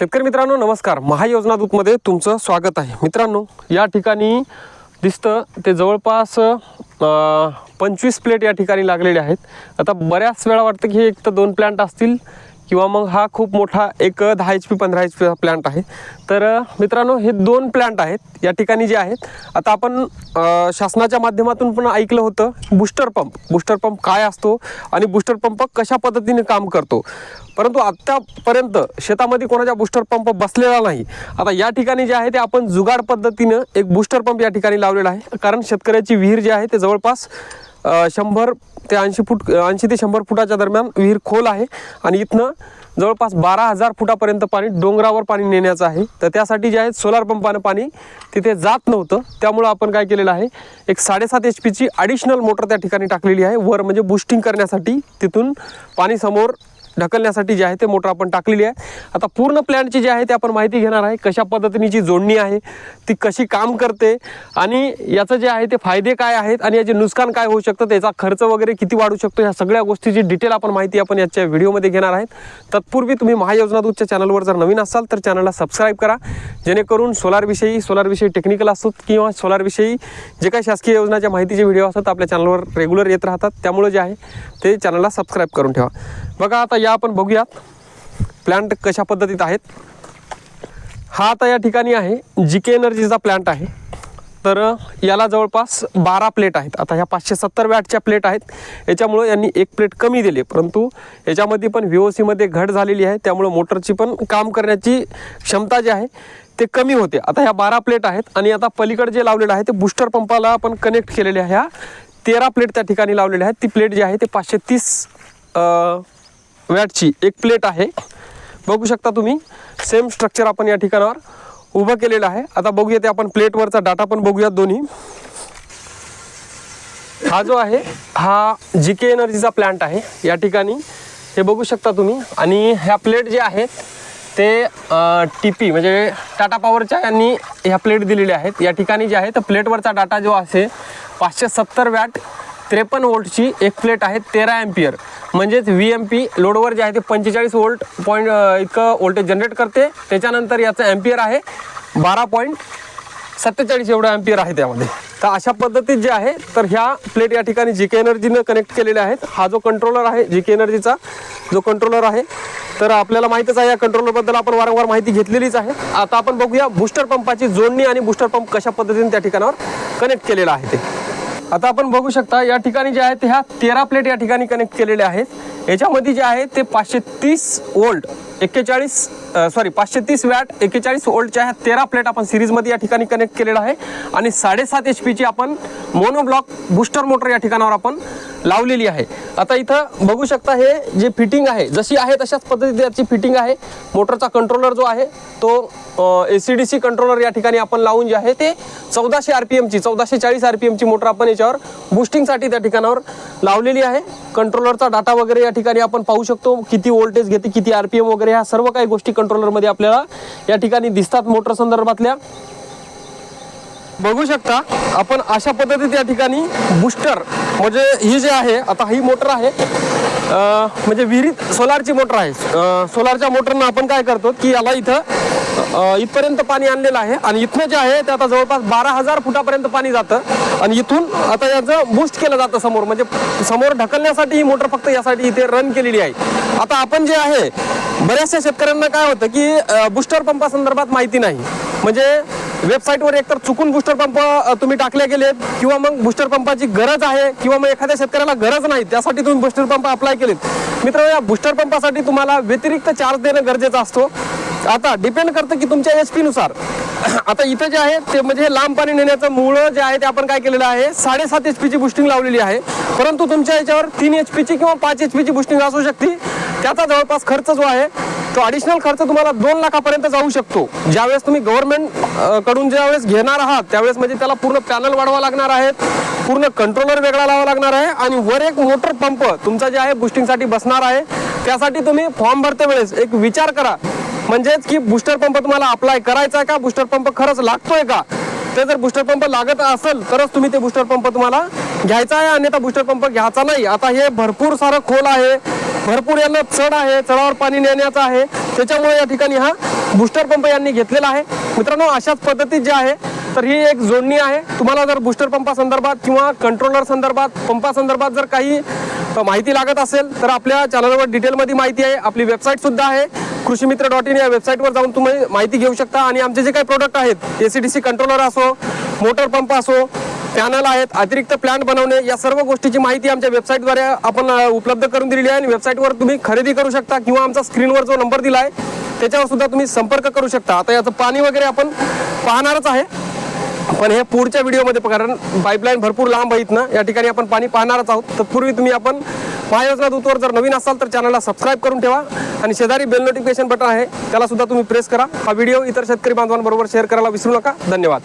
शेतकरी मित्रांनो नमस्कार. महायोजना दूतमध्ये तुमचं स्वागत आहे. मित्रांनो या ठिकाणी दिसतं ते जवळपास पंचवीस प्लेट या ठिकाणी लागलेले आहेत. आता बऱ्याच वेळा वाटतं की एक तर दोन प्लॅन्ट असतील किंवा मग हा खूप मोठा एक दहा एच पी पंधरा एच पीचा प्लांट आहे. तर मित्रांनो हे दोन प्लांट आहेत. या ठिकाणी जे आहेत आता आपण शासनाच्या माध्यमातून पण ऐकलं होतं बूस्टर पंप बूस्टर पंप काय असतो आणि बूस्टर पंप कशा पद्धतीने काम करतो? परंतु आत्तापर्यंत शेतामध्ये कोणाच्या बूस्टर पंप बसलेला नाही. आता या ठिकाणी जे आहे ते आपण जुगाड पद्धतीनं एक बूस्टर पंप या ठिकाणी लावलेला आहे. कारण शेतकऱ्याची विहीर जी आहे ते जवळपास शंभर ते ऐंशी फूट ऐंशी ते शंभर फुटाच्या दरम्यान विहीर खोल आहे आणि इथनं जवळपास बारा हजार फुटापर्यंत पाणी डोंगरावर पाणी नेण्याचं आहे. तर त्यासाठी जे आहे सोलार पंपानं पाणी तिथे जात नव्हतं. त्यामुळं आपण काय केलेलं आहे एक साडेसात एच पीची ॲडिशनल मोटर त्या ठिकाणी टाकलेली आहे. वर म्हणजे बुस्टिंग करण्यासाठी तिथून पाणी समोर ढकलण्यासाठी जे आहे ते मोटर आपण टाकलेली आहे. आता पूर्ण प्लॅनची जी आहे ते आपण माहिती घेणार आहे. कशा पद्धतीची जोडणी आहे ती कशी काम करते आणि याचं जे आहे ते फायदे काय आहेत आणि याचे नुकसान काय होऊ शकतं त्याचा खर्च वगैरे किती वाढू शकतो ह्या सगळ्या गोष्टीची डिटेल आपण माहिती आपण याच्या व्हिडिओमध्ये घेणार आहेत. तत्पूर्वी तुम्ही महायोजना दूतच्या चॅनलवर जर नवीन असाल तर चॅनलला सबस्क्राईब करा. जेणेकरून सोलारविषयी सोलारविषयी टेक्निकल असोत किंवा सोलारविषयी जे काही शासकीय योजनाच्या माहितीचे व्हिडिओ असतात आपल्या चॅनलवर रेग्युलर येत राहतात. त्यामुळे जे आहे ते चॅनलला सबस्क्राईब करून ठेवा. बघा आता या आपण बघूयात. प्लांट कशा पद्धतीत आहेत? हा आता या ठिकाणी आहे जी के एनर्जीचा प्लॅन्ट आहे. तर याला जवळपास बारा प्लेट आहेत. आता ह्या पाचशे सत्तर वॅटच्या प्लेट आहेत. याच्यामुळं यांनी एक प्लेट कमी दिली. परंतु याच्यामध्ये पण व्ही ओ सीमध्ये घट झालेली आहे. त्यामुळं मोटरची पण काम करण्याची क्षमता जी आहे ते कमी होते. आता ह्या बारा प्लेट आहेत आणि आता पलीकडे जे लावलेलं आहे ते बुस्टर पंपाला आपण कनेक्ट केलेले आहे. ह्या तेरा प्लेट त्या ठिकाणी लावलेल्या आहेत. ती प्लेट जी आहे ते पाचशे तीस वॅटची एक प्लेट आहे. बघू शकता तुम्ही सेम स्ट्रक्चर आपण या ठिकाणावर उभं केलेलं आहे. आता बघूया ते आपण प्लेटवरचा डाटा पण बघूयात दोन्ही. हा जो आहे हा जी के एनर्जीचा प्लॅन्ट आहे. या ठिकाणी हे बघू शकता तुम्ही. आणि ह्या प्लेट जे आहेत ते टी पी म्हणजे टाटा पॉवरच्या यांनी ह्या प्लेट दिलेल्या आहेत. या ठिकाणी जे आहे तर प्लेटवरचा डाटा जो असे पाचशे सत्तर वॅट त्रेपन्न वोल्टची एक प्लेट आहे तेरा एम्पियर. म्हणजेच व्ही एम पी लोडवर जे आहे ते पंचेचाळीस वोल्ट पॉईंट इतकं वोल्टेज जनरेट करते. त्याच्यानंतर याचं एम्पियर आहे बारा पॉईंट सत्तेचाळीस एवढं एम्पियर आहे त्यामध्ये. तर अशा पद्धतीत जे आहे तर ह्या प्लेट या ठिकाणी जी के एनर्जीनं कनेक्ट केलेल्या आहेत. हा जो कंट्रोलर आहे जी के एनर्जीचा जो कंट्रोलर आहे तर आपल्याला माहितच आहे या कंट्रोलरबद्दल आपण वारंवार माहिती घेतलेलीच आहे. आता आपण बघूया बूस्टर पंपाची जोडणी आणि बूस्टर पंप कशा पद्धतीने त्या ठिकाणावर कनेक्ट केलेला आहे ते. आता आपण बघू शकता या ठिकाणी जे आहे ते ह्या तेरा प्लेट या ठिकाणी कनेक्ट केलेल्या आहेत. याच्यामध्ये जे आहे ते पाचशे तीस वोल्ट एक्केचाळीस सॉरी पाचशे तीस वॅट एक्केचाळीस ओल्डच्या ह्या तेरा प्लेट आपण सिरीजमध्ये या ठिकाणी कनेक्ट केलेला आहे. आणि साडेसात एच पीची आपण मोनोब्लॉक बूस्टर मोटर या ठिकाणावर आपण लावलेली आहे. आता इथं बघू शकता हे जे फिटिंग आहे जशी आहे तशाच पद्धतीने याची फिटिंग आहे. मोटरचा कंट्रोलर जो आहे तो A C D C controller या ठिकाणी आपण लावून जे आहे ते चौदाशे आर पी एमची चौदाशे चाळीस आर पी एमची मोटर आपण याच्यावर बुस्टिंगसाठी त्या ठिकाणावर लावलेली आहे. कंट्रोलरचा डाटा वगैरे या ठिकाणी आपण पाहू शकतो किती वोल्टेज घेते किती आर पी एम वगैरे ह्या सर्व काही गोष्टी कंट्रोलरमध्ये आपल्याला या ठिकाणी दिसतात मोटर संदर्भातल्या. बघू शकता आपण अशा पद्धतीत या ठिकाणी बुस्टर म्हणजे ही जे आहे आता ही मोटर आहे म्हणजे विहिरीत सोलारची मोटर आहे. सोलारच्या मोटरनं आपण काय करतो की याला इथं इथपर्यंत पाणी आणलेलं आहे. आणि इथनं जे आहे ते आता जवळपास बारा हजार फुटापर्यंत पाणी जातं. आणि इथून आता याचं बूस्ट केलं जातं समोर. म्हणजे समोर ढकलण्यासाठी ही मोटर फक्त यासाठी इथे रन केलेली आहे. आता आपण जे आहे बऱ्याचशा शेतकऱ्यांना काय होतं की बुस्टर पंपासंदर्भात माहिती नाही. म्हणजे वेबसाईटवर एकतर चुकून बुस्टर पंप अ, तुम्ही टाकले गेलेत किंवा मग बुस्टर पंपाची गरज आहे किंवा मग एखाद्या शेतकऱ्याला गरज नाही त्यासाठी तुम्ही बुस्टर पंप अप्लाय केलेत. मित्र या बुस्टर पंपासाठी तुम्हाला व्यतिरिक्त चार्ज देणं गरजेचं असतो. आता डिपेंड करतं की तुमच्या एच नुसार. आता इथं जे आहे ते म्हणजे हे लांब पाणी नेण्याचं मुळं जे आहे ते आपण काय केलेलं आहे साडेसात एच पीची बुस्टिंग लावलेली आहे. परंतु तुमच्या याच्यावर तीन एच पीची किंवा पाच एच पीची बुस्टिंग असू शकते. त्याचा जवळपास खर्च जो आहे तो ॲडिशनल खर्च तुम्हाला दोन लाखापर्यंत जाऊ शकतो. ज्यावेळेस तुम्ही गव्हर्नमेंटकडून ज्यावेळेस घेणार आहात त्यावेळेस म्हणजे त्याला पूर्ण पॅनल वाढवा लागणार आहे पूर्ण कंट्रोलर वेगळा लावा लागणार आहे आणि वर एक मोटर पंप तुमचा जे आहे बुस्टिंगसाठी बसणार आहे. त्यासाठी तुम्ही फॉर्म भरते वेळेस एक विचार करा म्हणजेच की बुस्टर पंप तुम्हाला अप्लाय करायचा आहे का? बुस्टर पंप खरंच लागतोय का? ते जर बुस्टर पंप लागत असेल तरच तुम्ही ते बुस्टर पंप तुम्हाला घ्यायचा आहे आणि बुस्टर पंप घ्यायचा नाही. आता हे भरपूर सारं खोल आहे. भरपूर यांना चढ आहे. चढावर पाणी नेण्याचं आहे. त्याच्यामुळे या ठिकाणी हा बुस्टर पंप यांनी घेतलेला आहे. मित्रांनो अशाच पद्धतीत जे आहे तर ही एक जोडणी आहे. तुम्हाला जर बुस्टर पंपासंदर्भात किंवा कंट्रोलर संदर्भात पंपासंदर्भात जर काही माहिती लागत असेल तर आपल्या चॅनलवर डिटेलमध्ये माहिती आहे. आपली वेबसाईटसुद्धा आहे. कृषी मित्र डॉट इन या वेबसाईटवर जाऊन तुम्ही माहिती घेऊ शकता. आणि आमचे जे काही प्रोडक्ट आहेत A C D C controller असो मोटर पंप असो पॅनल आहेत अतिरिक्त प्लांट बनवणे या सर्व गोष्टीची माहिती आमच्या वेबसाईटद्वारे आपण उपलब्ध करून दिलेली आहे. आणि वेबसाईटवर तुम्ही खरेदी करू शकता किंवा आमचा स्क्रीनवर जो नंबर दिला आहे त्याच्यावर सुद्धा तुम्ही संपर्क करू शकता. आता याचं पाणी वगैरे आपण पाहणारच आहे. पण हे पुढच्या व्हिडिओमध्ये कारण पाईपलाईन भरपूर लांब आहे इथनं. या ठिकाणी आपण पाणी पाहणारच आहोत. तत्पूर्वी तुम्ही आपण महायोजना दूतवर जर नवीन असाल तर चॅनलला सबस्क्राईब करून ठेवा. आणि शेजारी बेल नोटिफिकेशन बटन आहे त्याला सुद्धा तुम्ही प्रेस करा. हा व्हिडिओ इतर शेतकरी बांधवांबरोबर शेअर करायला विसरू नका. धन्यवाद.